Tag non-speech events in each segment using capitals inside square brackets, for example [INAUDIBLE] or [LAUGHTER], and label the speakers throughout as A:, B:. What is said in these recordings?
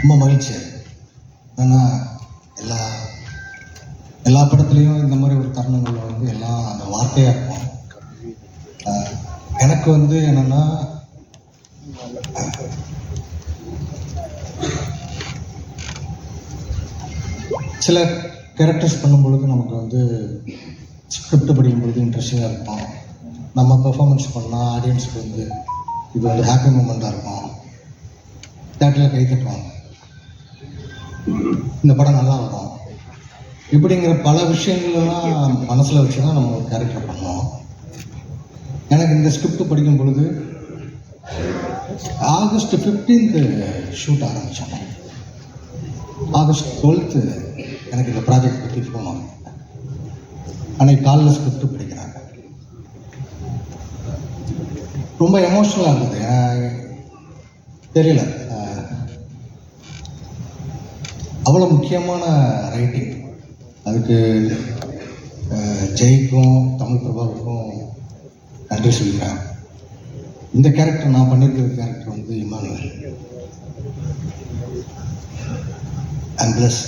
A: ரொம்ப மகிழ்ச்சி. ஏன்னா எல்லா எல்லா படத்துலேயும் இந்த மாதிரி ஒரு தருணங்களில் வந்து எல்லாம் அந்த வார்த்தையாக இருக்கும். எனக்கு வந்து என்னென்னா சில கேரக்டர்ஸ் பண்ணும்பொழுது நமக்கு வந்து ஸ்கிரிப்ட் படிக்கும் பொழுது இன்ட்ரெஸ்டிங்காக இருக்கும். நம்ம பெர்ஃபார்மன்ஸ் பண்ணால் ஆடியன்ஸுக்கு வந்து இது வந்து ஹாப்பி மூமெண்ட்டாக இருக்கும். தேட்டரில் கை தட்டுவாங்க. இந்த படம் நல்லா வரும் இப்படிங்கிற பல விஷயங்கள்லாம் மனசில் வச்சு தான் நம்ம கேரக்டர் பண்ணுவோம் எனக்கு இந்த ஸ்கிரிப்ட் படிக்கும் பொழுது ஆகஸ்ட் ஃபிஃப்டீன்த்து ஷூட் ஆரம்பித்தோம் ஆகஸ்ட் டுவெல்த்து எனக்கு இந்த ப்ராஜெக்ட் பற்றி ஃபோன் அன்னைக்கு காலில் ஸ்கிரிப்ட் படிக்கிறாங்க. ரொம்ப எமோஷ்னலாக இருந்தது. தெரியல. அவ்வளோ முக்கியமான ரைட்டிங் அதுக்கு ஜெய்க்கும் தமிழ் பிரபாவுக்கும் நன்றி சொல்கிறேன் இந்த கேரக்டர் நான் பண்ணியிருக்கிற கேரக்டர் வந்து Emmanuel. I'm blessed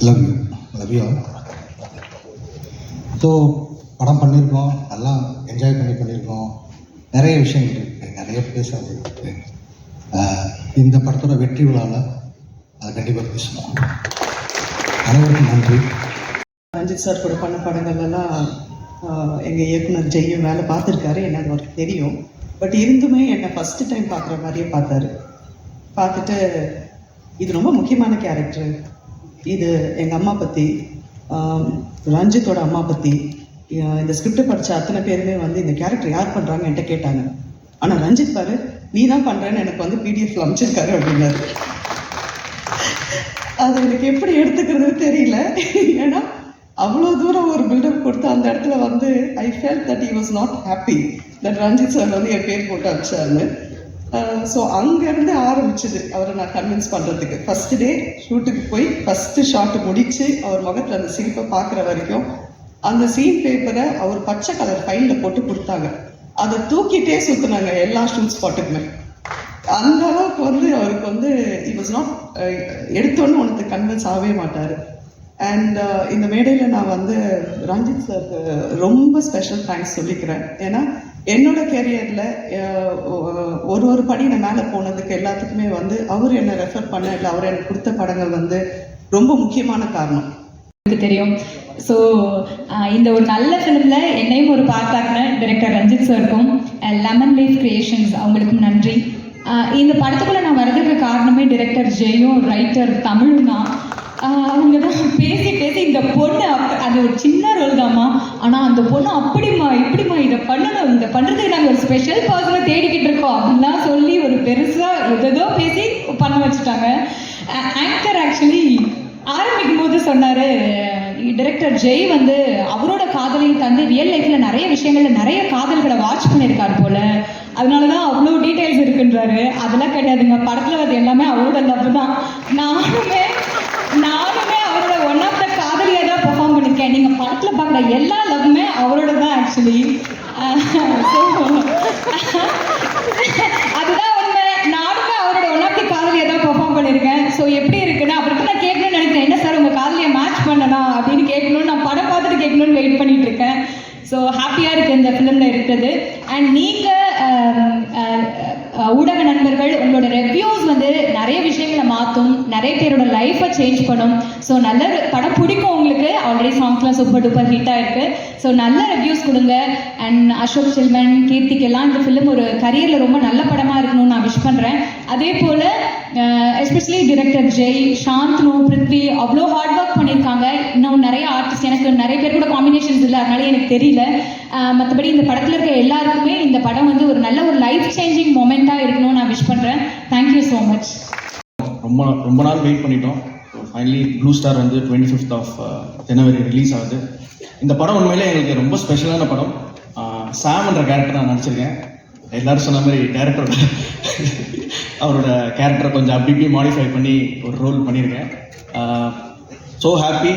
A: love you love you so படம் பண்ணியிருக்கோம் நல்லா என்ஜாய் பண்ணி பண்ணியிருக்கோம் நிறைய விஷயங்கள் இருக்குது நிறைய பேச இருக்குது இந்த படத்தோட வெற்றி விழாவில் அதை கண்டிப்பாக பேசணும் அனைவருக்கும் நன்றி.
B: ரஞ்சித் சார் கூட பண்ண படங்கள் எல்லாம் இயக்குனர் ஜெய்யும் வேலை பார்த்துருக்காரு என்ன அவருக்கு தெரியும். பட் இருந்துமே என்னை ஃபஸ்ட்டு டைம் பார்க்குற மாதிரியே பார்த்தாரு. பார்த்துட்டு இது ரொம்ப முக்கியமான கேரக்டர் இது எங்கள் அம்மா பற்றி ரஞ்சித்தோட அம்மா பற்றி இந்த ஸ்கிரிப்ட் படித்த அத்தனை பேருமே வந்து இந்த கேரக்டர் யார் பண்ணுறாங்க என்கிட்ட கேட்டாங்க. ஆனால் ரஞ்சித் பாரு நீ தான் பண்ணுறேன்னு எனக்கு வந்து பிடிஎஃப்ல அமைச்சிருக்காரு அப்படின்னாரு. அது எனக்கு எப்படி எடுத்துக்கிறது தெரியல. ஏன்னா அவ்வளோ தூரம் ஒரு பில்டப் கொடுத்து அந்த இடத்துல வந்து I felt that he was not happy that Ranjith sir வந்து என் பேர் போட்டு அடிச்சாருன்னு ஸோ அங்கேருந்து ஆரம்பிச்சது அவரை நான் கன்வின்ஸ் பண்ணுறதுக்கு ஃபஸ்ட்டு டே ஷூட்டுக்கு போய் ஃபஸ்ட்டு ஷாட்டு முடித்து அவர் முகத்தில் அந்த சிரிப்பை பார்க்குற வரைக்கும் அந்த சீன் பேப்பரை அவர் பச்சை கலர் ஃபைலில் போட்டு கொடுத்தாங்க. அதை தூக்கிட்டே சுற்றுனாங்க எல்லா ஷூட் ஸ்பாட்டுக்குமே அந்த அளவுக்கு வந்து அவருக்கு வந்து இட் வாஸ் நாட் எடுத்தோன்னு உனக்கு கன்வின்ஸ் ஆகவே மாட்டார். அண்ட் இந்த மேடையில் நான் வந்து ரஞ்சித் சார் ரொம்ப ஸ்பெஷல் தேங்க்ஸ் சொல்லிக்கிறேன். ஏன்னா என்னோட கேரியரில் ஒரு ஒரு படி நான் மேலே போனதுக்கு எல்லாத்துக்குமே வந்து அவர் என்னை ரெஃபர் பண்ண இல்லை அவர் எனக்கு கொடுத்த படங்கள் வந்து ரொம்ப முக்கியமான காரணம்.
C: உங்களுக்கு தெரியும். ஸோ இந்த ஒரு நல்ல ஃபிலிமில் என்னையும் ஒரு பார்ட் ஆகின டைரக்டர் ரஞ்சித் சாருக்கும் லெமன் லீஃப் கிரியேஷன்ஸ் அவங்களுக்கும் நன்றி. இந்த படத்துக்குள்ளே நான் வரதுக்கு காரணமே டிரெக்டர் ஜெயும் ரைட்டர் தமிழும் தான். அவங்க தான் பேசி பேசி இந்த பொண்ணு அப் அது ஒரு சின்ன ரோல் தாம்மா. ஆனால் அந்த பொண்ணு அப்படிம்மா இப்படிமா இதை பண்ணணும் இந்த பண்ணுறதுக்கு நாங்கள் ஒரு ஸ்பெஷல் பர்சனை தேடிக்கிட்டு இருக்கோம் அப்படின்லாம் சொல்லி ஒரு பெருசாக எதோ பேசி பண்ண வச்சுட்டாங்க. ஆங்கர் ஆக்சுவலி ஆரம்பிக்கும் போது சொன்னாரு டைரக்டர் ஜெய் வந்து அவரோட காதலையும் தந்து ரியல் லைஃப்ல நிறைய விஷயங்கள்ல நிறைய காதல்களை வாட்ச் பண்ணியிருக்காரு போல. அதனாலதான் அவ்வளோ டீட்டெயில்ஸ் இருக்குன்றாரு. அதெல்லாம் கிடையாதுங்க. படத்துல வந்து எல்லாமே அவரோட லவ் தான். நானுமே நானுமே அவரோட ஒன் ஆஃப் த காதலியா தான் பெர்ஃபார்ம் பண்ணிருக்கேன் நீங்க படத்துல பார்க்குற எல்லா லவ்வுமே அவரோட தான் ஆக்சுவலி [LAUGHS] [LAUGHS] அதுதான் பண்ணியிருக்கேன் ஸோ எப்படி இருக்குன்னு அவருக்கு நான் கேட்கணும்னு நினைக்கிறேன். என்ன சார் உங்கள் காதலியை மேட்ச் பண்ணலாம் அப்படின்னு கேட்கணும்னு நான் படம் பார்த்துட்டு கேட்கணும்னு வெயிட் பண்ணிட்டு இருக்கேன் ஸோ ஹாப்பியாக இருக்குது இந்த ஃபிலிமில் இருக்கிறது. அண்ட் நீங்கள் ஊடக நண்பர்கள் உங்களோட ரெவ்யூஸ் வந்து நிறைய விஷயங்களை மாற்றும் நிறைய பேரோட லைஃப்பை சேஞ்ச் பண்ணும். ஸோ நல்ல படம் பிடிக்கும் உங்களுக்கு. ஆல்ரெடி சாங்ஸ்லாம் சூப்பர் டூப்பர் ஹிட்டாக இருக்குது ஸோ நல்ல ரெவ்யூஸ் கொடுங்க. அண்ட் அசோக் செல்வன் கீர்த்திக்கெல்லாம் இந்த ஃபிலிம் ஒரு கரியரில் ரொம்ப நல்ல படமாக விஷ் பண்ணுறேன் அதே போல் எஸ்பெஷலி டிரெக்டர் ஜெய் சாந்த்னு பிருத்வி அவ்வளோ ஹார்ட் ஒர்க் பண்ணியிருக்காங்க இன்னும் நிறைய ஆர்டிஸ்ட் எனக்கு நிறைய பேர் கூட காம்பினேஷன்ஸ் இல்லை. அதனால எனக்கு தெரியல. மற்றபடி இந்த படத்தில் இருக்க எல்லாருக்குமே இந்த படம் வந்து ஒரு நல்ல ஒரு லைஃப் சேஞ்சிங் மொமெண்ட்டாக இருக்கணும்னு நான் விஷ் பண்ணுறேன் தேங்க்யூ ஸோ மச்
D: ரொம்ப ரொம்ப நாள் வெயிட் பண்ணிட்டோம். ஃபைனலி ப்ளூ ஸ்டார் வந்து twenty fifth of January release ஆகுது. இந்த படம் உண்மையிலே எங்களுக்கு ரொம்ப ஸ்பெஷலான படம். ஆஹ் சாம்ன்ற கேரக்டர் நான் நடிச்சிருக்கேன். எல்லாரும் சொன்ன மாதிரி டேரக்டரோட அவரோட கேரக்டரை கொஞ்சம் அப்படி இப்படி மாடிஃபை பண்ணி ஒரு ரோல் பண்ணியிருக்கேன். ஸோ ஹாப்பி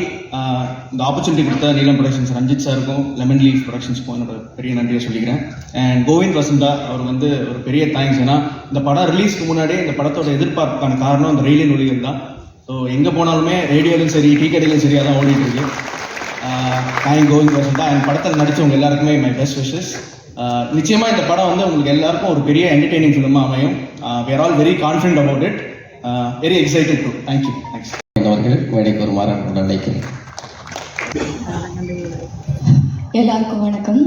D: இந்த ஆப்பர்ச்சுனிட்டி கொடுத்த நீலம் ப்ரொடக்ஷன்ஸ் ரஞ்சித் சாருக்கும் லெமன் லீஃப் ப்ரொடக்ஷன்ஸ்க்கும் என்னோட பெரிய நன்றியை சொல்லிக்கிறேன். அண்ட் கோவிந்த் வசந்தா அவர் வந்து ஒரு பெரிய தேங்க்ஸ் ஏன்னா இந்த படம் ரிலீஸ்க்கு முன்னாடியே இந்த படத்தோட எதிர்பார்ப்புக்கான காரணம் அந்த ரயிலின் ஒளிகள் தான். ஸோ எங்கே போனாலுமே ரேடியோலையும் சரி டீ கடையிலும் சரி அதான் ஓடிட்டு இருக்கு. தேங்க் கோவிந்த் வசந்தா. என் படத்தில் நடித்தவங்க எல்லாருக்குமே மை பெஸ்ட் விஷஸ் நிச்சயமாக இந்த படம் வந்து உங்களுக்கு எல்லாருக்கும் ஒரு பெரிய என்டர்டெய்னிங் ஃபிலிமாக அமையும். We're all very confident about it very excited to thank you thanks
E: அவர்கள் மேடைக்கு வருமாறு அன்புடன் அழைக்கிறேன்
F: எல்லாருக்கும் வணக்கம்.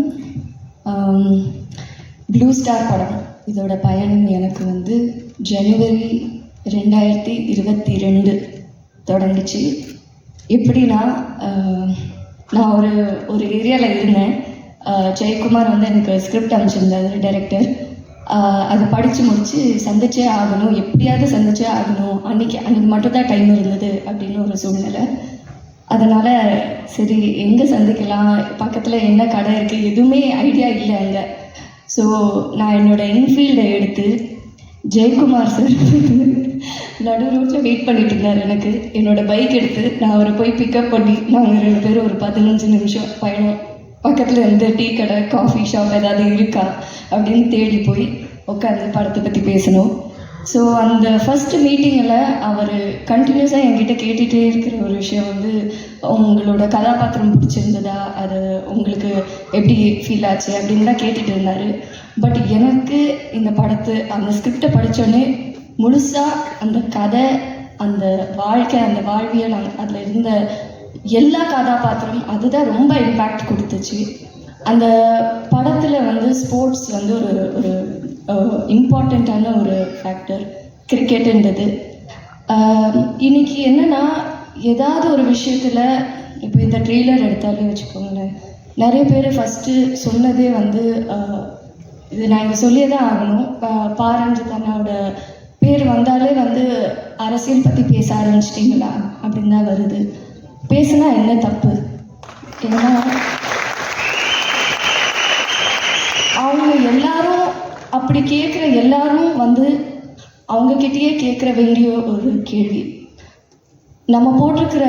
F: ப்ளூ ஸ்டார் படம். இதோட பயணம் எனக்கு வந்து ஜனவரி ரெண்டாயிரத்தி இருபத்தி ரெண்டு தொடங்குச்சு. எப்படின்னா நான் ஒரு ஒரு ஏரியாவில் இருந்தேன். ஜெயக்குமார் வந்து எனக்கு ஸ்கிரிப்ட் அனுப்பிச்சிருந்தாரு டைரக்டர் அதை படித்து முடித்து சந்திச்சே ஆகணும் எப்படியாவது சந்திச்சே ஆகணும். அன்னைக்கு அன்னைக்கு மட்டும் தான் டைம் இருந்தது அப்படின்னு ஒரு சூழ்நிலை. அதனால் சரி எங்கே சந்திக்கலாம்? பக்கத்தில் என்ன கடை இருக்குது எதுவுமே ஐடியா இல்லை அங்கே. ஸோ நான் என்னோட என்ஃபீல்டை எடுத்து ஜெயக்குமார் சார் நடு ரோட்டில் வெயிட் பண்ணிட்டு இருந்தார் எனக்கு. என்னோடய பைக் எடுத்து நான் அவரை போய் பிக்கப் பண்ணி நாங்கள் ரெண்டு பேரும் ஒரு பதினஞ்சு நிமிஷம் பயணம் பக்கத்தில் இருந்து டீ கடை காஃபி ஷாப் ஏதாவது இருக்கா அப்படின்னு தேடி போய் உட்காந்து படத்தை பற்றி பேசணும். ஸோ அந்த ஃபஸ்ட்டு மீட்டிங்கில் அவர் கண்டினியூஸாக என்கிட்ட கேட்டுகிட்டே இருக்கிற ஒரு விஷயம் வந்து உங்களோட கதாபாத்திரம் பிடிச்சிருந்ததா? அது உங்களுக்கு எப்படி ஃபீல் ஆச்சு அப்படின்னு தான் கேட்டுட்டு இருந்தார். பட் எனக்கு இந்த படத்து அந்த ஸ்கிரிப்டை படித்தோடனே முழுசாக அந்த கதை அந்த வாழ்க்கை அந்த வாழ்வியல் அதில் இருந்த எல்லா கதாபாத்திரம் அதுதான் ரொம்ப இம்பேக்ட் கொடுத்துச்சு. அந்த படத்தில் வந்து ஸ்போர்ட்ஸ் வந்து ஒரு ஒரு இம்பார்ட்டண்ட்டான ஒரு ஃபேக்டர் கிரிக்கெட்டுன்றது இன்னைக்கு என்னென்னா ஏதாவது ஒரு விஷயத்தில் இப்போ இந்த ட்ரெய்லர் எடுத்தாலே வச்சுக்கோங்களேன். நிறைய பேர் ஃபஸ்ட்டு சொன்னதே வந்து இது நான் இங்கே சொல்லியே தான் ஆகணும் பாரஞ்சு தன்னோட பேர் வந்தாலே வந்து அரசியல் பற்றி பேச ஆரம்பிச்சிட்டிங்களா? அப்படின்னு தான் வருது. பேசுனா என்ன தப்பு? ஏன்னா அவங்க எல்லாரும் அப்படி கேட்குற எல்லாரும் வந்து அவங்கக்கிட்டேயே கேட்குற வேண்டிய ஒரு கேள்வி. நம்ம போட்டிருக்கிற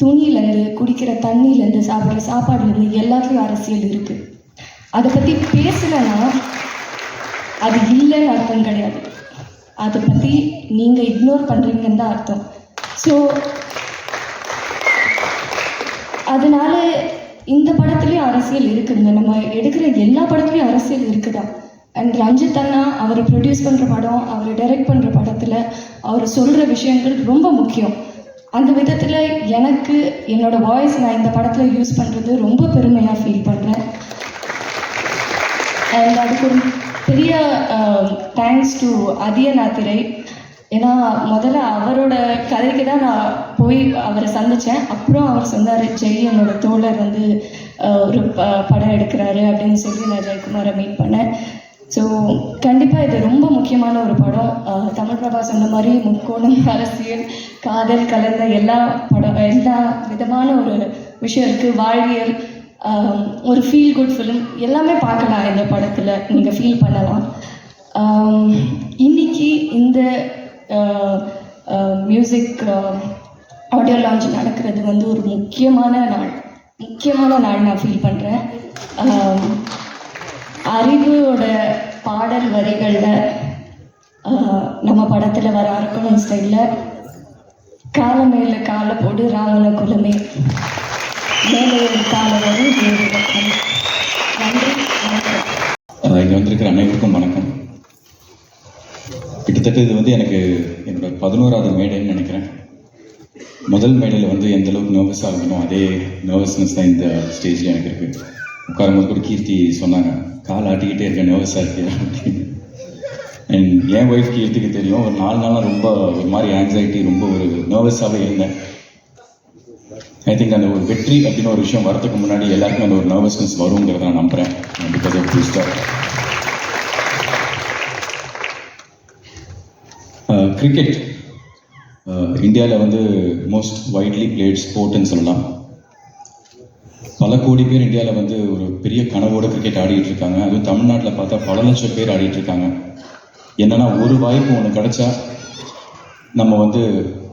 F: துணியிலேருந்து குடிக்கிற தண்ணியிலேருந்து சாப்பிட்ற சாப்பாடுலேருந்து எல்லாத்துலேயும் அரசியல் இருக்குது அதை பற்றி பேசலைன்னா அது இல்லைன்னு அர்த்தம் கிடையாது. அதை பற்றி நீங்கள் இக்னோர் பண்ணுறீங்கன்னு தான் அர்த்தம். ஸோ அதனால இந்த படத்துலேயும் அரசியல் இருக்குதுங்க நம்ம எடுக்கிற எல்லா படத்துலேயும் அரசியல் இருக்குதா? அண்ட் ரஞ்சித் அண்ணா அவர் ப்ரொடியூஸ் பண்ணுற படம் அவர் டைரக்ட் பண்ணுற படத்தில் அவர் சொல்கிற விஷயங்கள் ரொம்ப முக்கியம். அந்த விதத்தில் எனக்கு என்னோட வாய்ஸ் நான் இந்த படத்தில் யூஸ் பண்ணுறது ரொம்ப பெருமையாக ஃபீல் பண்ணுறேன் அண்ட் அதுக்கு ஒரு பெரிய தேங்க்ஸ் டு அதியநாத்திரை. ஏன்னா முதல்ல அவரோட கதைக்கு தான் நான் போய் அவரை சந்தித்தேன் அப்புறம் அவர் சொன்னார் ஜெய் என்னோட தோழர் வந்து ஒரு ப படம் எடுக்கிறாரு அப்படின்னு சொல்லி நான் ஜெயக்குமாரை மீட் பண்ணேன். ஸோ கண்டிப்பாக இது ரொம்ப முக்கியமான ஒரு படம். தமிழ் பிரபா சொன்ன மாதிரி முக்கோணம் அரசியல் காதல் கலந்த எல்லா படம் எல்லா விதமான ஒரு விஷயம் இருக்குது வாழ்வியல் ஒரு ஃபீல் குட் ஃபிலிம் எல்லாமே பார்க்கலாம் இந்த படத்தில். நீங்கள் ஃபீல் பண்ணலாம். இன்னைக்கு இந்த மியூசிக் ஆடியோ லான்ச் நடக்கிறது வந்து ஒரு முக்கியமான நாள். முக்கியமான நாள் நான் ஃபீல் பண்ணுறேன் அறிவோட பாடல் வரிகளில் நம்ம படத்தில் வர அரக்கணும் ஸ்டைலில் கால மேல கால போடு ராவண குலமே. மேலே ஒரு வரும் நன்றி வணக்கம்.
G: வந்திருக்கிற அனைவருக்கும் வணக்கம். கிட்டத்தட்ட இது வந்து எனக்கு என்னோட பதினோராவது மேடைன்னு நினைக்கிறேன். முதல் மேடையில் வந்து எந்த அளவுக்கு நர்வஸாக இருக்கணும் அதே நர்வஸ்னஸ் தான் இந்த ஸ்டேஜில் எனக்கு இருக்குது உட்காரும்போது கூட கீர்த்தி சொன்னாங்க கால் ஆட்டிக்கிட்டே இருக்க நர்வஸாக இருக்கேன் அப்படின்னு. அண்ட் என் ஒய்ஃப் கீர்த்திக்கு தெரியும். ஒரு நாலு நாளாக ரொம்ப ஒரு மாதிரி ஆங்ஸைட்டி ரொம்ப ஒரு நர்வஸாகவே இருந்தேன். ஐ திங்க் அந்த ஒரு வெற்றி அப்படின்னு ஒரு விஷயம் வரதுக்கு முன்னாடி எல்லாருக்கும் அந்த ஒரு நர்வஸ்னஸ் வருங்கிறத நான் நம்புகிறேன் because of Blue Star cricket இந்தியாவில் uh, வந்து மோஸ்ட் வைட்லி பிளேட் ஸ்போர்ட்னு சொல்லலாம். பல கோடி பேர் இந்தியாவில் வந்து ஒரு பெரிய கனவோட கிரிக்கெட் ஆடிட்டு இருக்காங்க. அதுவும் தமிழ்நாட்டில் பார்த்தா பல லட்சம் பேர் ஆடிட்டு இருக்காங்க. என்னன்னா ஒரு வாய்ப்பு ஒன்று கிடைச்சா நம்ம வந்து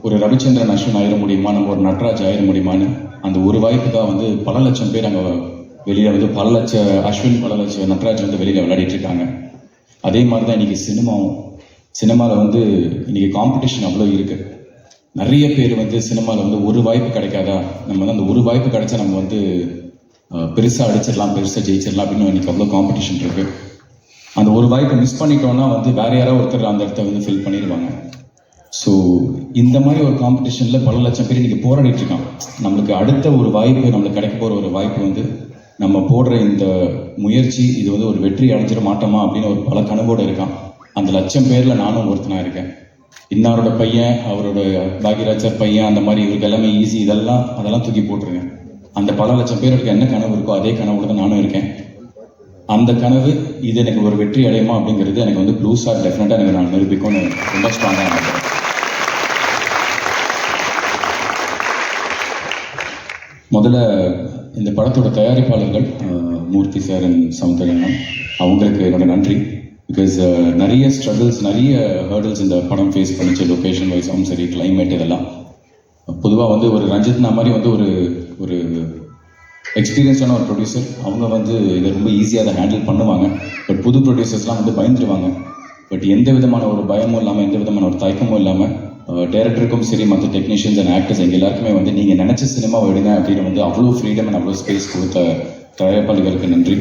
G: ஒரு ரவிச்சந்திரன் அஸ்வின் ஆயிட முடியுமா? நம்ம ஒரு நட்ராஜ் ஆயிட முடியுமான்னு? அந்த ஒரு வாய்ப்பு தான் வந்து பல லட்சம் பேர் அங்கே வெளியில் வந்து பல லட்சம் அஸ்வின் பல லட்சம் நட்ராஜ் வந்து வெளியில் விளையாடிட்டு இருக்காங்க. அதே மாதிரி தான் இன்னைக்கு சினிமாவும் சினிமாவில் வந்து இன்னைக்கு காம்படிஷன் அவ்வளோ இருக்குது நிறைய பேர் வந்து சினிமாவில் வந்து ஒரு வாய்ப்பு கிடைக்காதா? நம்ம வந்து அந்த ஒரு வாய்ப்பு கிடைச்சா நம்ம வந்து பெருசாக அடிச்சிடலாம் பெருசாக ஜெயிச்சிடலாம் அப்படின்னு இன்னைக்கு அவ்வளோ காம்படிஷன் இருக்குது அந்த ஒரு வாய்ப்பை மிஸ் பண்ணிட்டோம்னா வந்து வேற யாராவது ஒருத்தர் அந்த இடத்த வந்து ஃபில் பண்ணிடுவாங்க. ஸோ இந்த மாதிரி ஒரு காம்படிஷனில் பல லட்சம் பேர் இன்னைக்கு போராடிட்டு இருக்கான் நம்மளுக்கு அடுத்த ஒரு வாய்ப்பு நம்மளுக்கு கிடைக்க போகிற ஒரு வாய்ப்பு வந்து நம்ம போடுற இந்த முயற்சி இது வந்து ஒரு வெற்றி அடைஞ்சிட மாட்டோமா அப்படின்னு ஒரு பல கனவோடு இருக்கான். அந்த லட்சம் பேரில் நானும் ஒருத்தனாக இருக்கேன். இன்னாரோட பையன் அவரோட பாக்யராஜர் பையன் அந்த மாதிரி இவருக்கு எல்லாமே ஈஸி இதெல்லாம் அதெல்லாம் தூக்கி போட்டுருங்க. அந்த பல லட்சம் பேருக்கு என்ன கனவு இருக்கோ அதே கனவோட தான் நானும் இருக்கேன். அந்த கனவு இது எனக்கு ஒரு வெற்றி அடையுமா அப்படிங்கிறது எனக்கு வந்து ப்ளூ ஸ்டார் டெஃபினட்டாக எனக்கு நான் நிரூபிக்கும்னு ரொம்ப ஸ்ட்ராங்காக நினைக்கிறேன். முதல்ல இந்த படத்தோட தயாரிப்பாளர்கள் மூர்த்தி சார் அண்ட் அவங்களுக்கு என்னோட நன்றி. பிகாஸ் uh, நிறைய ஸ்ட்ரகிள்ஸ் நிறைய ஹேர்டில்ஸ் இந்த படம் ஃபேஸ் பண்ணிச்சு லொக்கேஷன் வைஸாகவும் சரி கிளைமேட் இதெல்லாம். பொதுவாக வந்து ஒரு ரஞ்சித்னா மாதிரி வந்து ஒரு ஒரு எக்ஸ்பீரியன்ஸான ஒரு ப்ரொடியூசர் அவங்க வந்து இதை ரொம்ப ஈஸியாக அதை ஹேண்டில் பண்ணுவாங்க. பட் புது ப்ரொடியூசர்ஸ்லாம் வந்து பயந்துருவாங்க. பட் எந்த விதமான ஒரு பயமும் இல்லாமல் எந்த விதமான ஒரு தயக்கமும் இல்லாமல் டேரக்டருக்கும் சரி மற்ற டெக்னீஷியன்ஸ் அண்ட் ஆக்டர்ஸ் எங்கள் எல்லாருக்குமே வந்து நீங்கள் நினச்ச சினிமா எடுங்க அப்படின்னு வந்து அவ்வளோ ஃப்ரீடம் அண்ட் அவ்வளோ ஸ்பேஸ் கொடுத்த தயாரிப்பாளிகளுக்கு நன்றி.